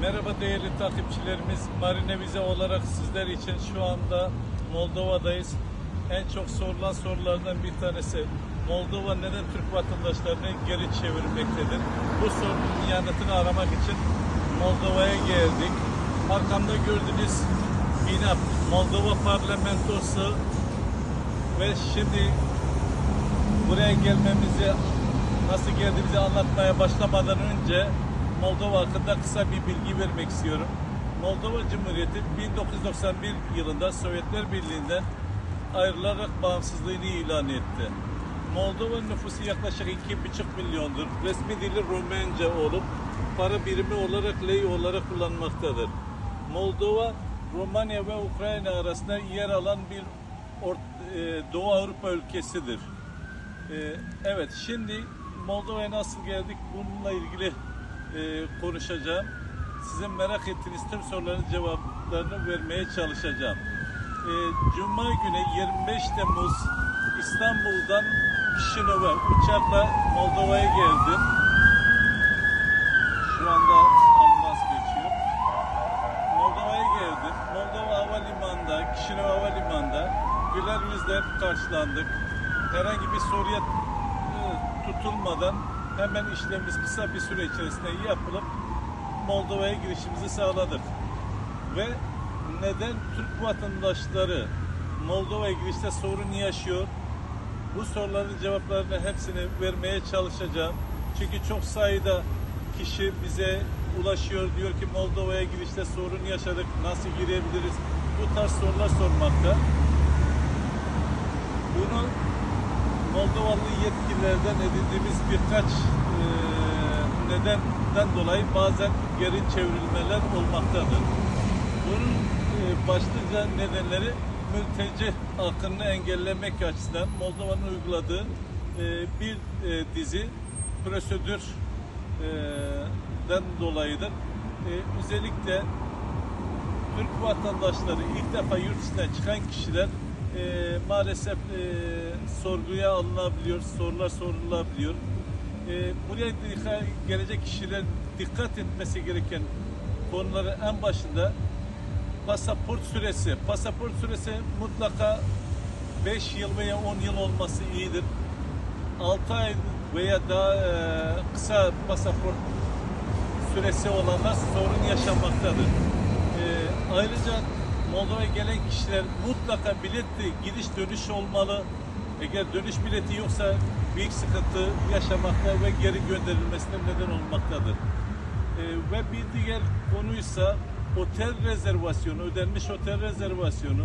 Merhaba değerli takipçilerimiz. Marine Vize olarak sizler için şu anda Moldova'dayız. En çok sorulan sorulardan bir tanesi Moldova neden Türk vatandaşlarını geri çevirmektedir? Bu sorunun yanıtını aramak için Moldova'ya geldik. Arkamda gördüğünüz bina Moldova parlamentosu ve şimdi buraya gelmemizi nasıl geldiğimizi anlatmaya başlamadan önce Moldova hakkında kısa bir bilgi vermek istiyorum. Moldova Cumhuriyeti 1991 yılında Sovyetler Birliği'nden ayrılarak bağımsızlığını ilan etti. Moldova nüfusu yaklaşık 2,5 milyondur. Resmi dili Rumence olup para birimi olarak lei olarak kullanmaktadır. Moldova, Romanya ve Ukrayna arasında yer alan bir Or- e, Doğu Avrupa ülkesidir. Ee, evet, şimdi Moldova'ya nasıl geldik bununla ilgili e, konuşacağım. Sizin merak ettiğiniz tüm soruların cevaplarını vermeye çalışacağım. Ee, Cuma günü 25 Temmuz İstanbul'dan Kişinev'e uçakla Moldova'ya geldim. Şu anda ambulans geçiyor. Moldova'ya geldim. Moldova Havalimanı'nda, Kişinev Havalimanı'nda güler yüzle karşılandık. Herhangi bir soruya e, tutulmadan hemen işlemimiz kısa bir süre içerisinde yapılıp Moldova'ya girişimizi sağladık. Ve neden Türk vatandaşları Moldova'ya girişte sorun yaşıyor? Bu soruların cevaplarını hepsini vermeye çalışacağım. Çünkü çok sayıda kişi bize ulaşıyor diyor ki Moldova'ya girişte sorun yaşadık, nasıl girebiliriz? Bu tarz sorular sormakta. Moldovalı yetkililerden edindiğimiz birkaç e, nedenden dolayı bazen geri çevrilmeler olmaktadır. Bunun e, başlıca nedenleri mülteci akınını engellemek açısından Moldova'nın uyguladığı e, bir e, dizi prosedür den dolayıdır. Özellikle Türk vatandaşları ilk defa yurt dışına çıkan kişiler e, maalesef e, sorguya alınabiliyor, sorular sorulabiliyor. E, buraya gelecek kişiler dikkat etmesi gereken konuları en başında pasaport süresi. Pasaport süresi mutlaka 5 yıl veya 10 yıl olması iyidir. 6 ay veya daha e, kısa pasaport süresi olanlar sorun yaşamaktadır. Ee, ayrıca Moldova'ya gelen kişiler mutlaka biletli gidiş dönüş olmalı. Eğer dönüş bileti yoksa büyük sıkıntı yaşamakta ve geri gönderilmesine neden olmaktadır. Ee, ve bir diğer konuysa otel rezervasyonu, ödenmiş otel rezervasyonu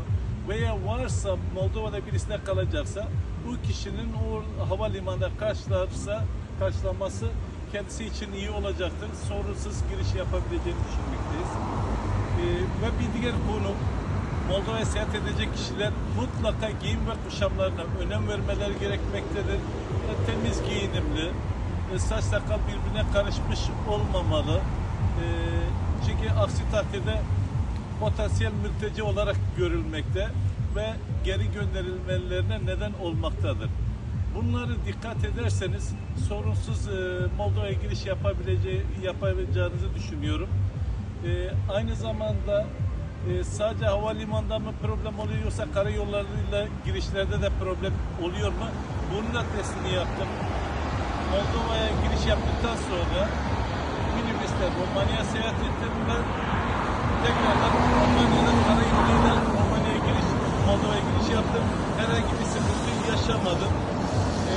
veya varsa Moldova'da birisine kalacaksa bu kişinin o havalimanında karşılarsa karşılaması kendisi için iyi olacaktır. Sorunsuz giriş yapabileceğini düşünmekteyiz. Ee, ve bir diğer konu Moldova'ya seyahat edecek kişiler mutlaka giyim ve kuşamlarına önem vermeleri gerekmektedir. E, temiz giyinimli, e, saç sakal birbirine karışmış olmamalı. E, çünkü aksi takdirde potansiyel mülteci olarak görülmekte ve geri gönderilmelerine neden olmaktadır. Bunları dikkat ederseniz sorunsuz e, Moldova'ya giriş yapabileceği yapacağınızı düşünüyorum. E, aynı zamanda e, sadece havalimanında mı problem oluyor yoksa karayollarıyla girişlerde de problem oluyor mu? Bunu da testini yaptım. Moldova'ya giriş yaptıktan sonra minibüsle Romanya'ya seyahat ettim ve tekrardan Romanya'dan karayoluyla Romanya'ya giriş, Moldova'ya giriş yaptım. Herhangi bir sıkıntı yaşamadım. E,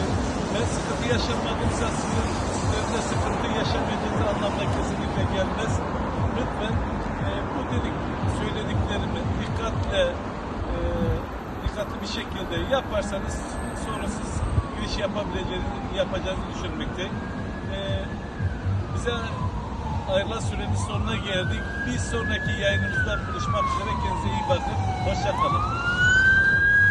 ben sıkıntı yaşamadımsa sizin, sıkıntı yaşamayacağınız anlamda kesinlikle gelmez. Lütfen e, bu dedik söylediklerimi dikkatle e, dikkatli bir şekilde yaparsanız sonrasız giriş yapabileceğinizi yapacağınızı düşünmekteyim. E, bize ayrılan sürenin sonuna geldik. Bir sonraki yayınımızda buluşmak üzere. Kendinize iyi bakın. Hoşça kalın.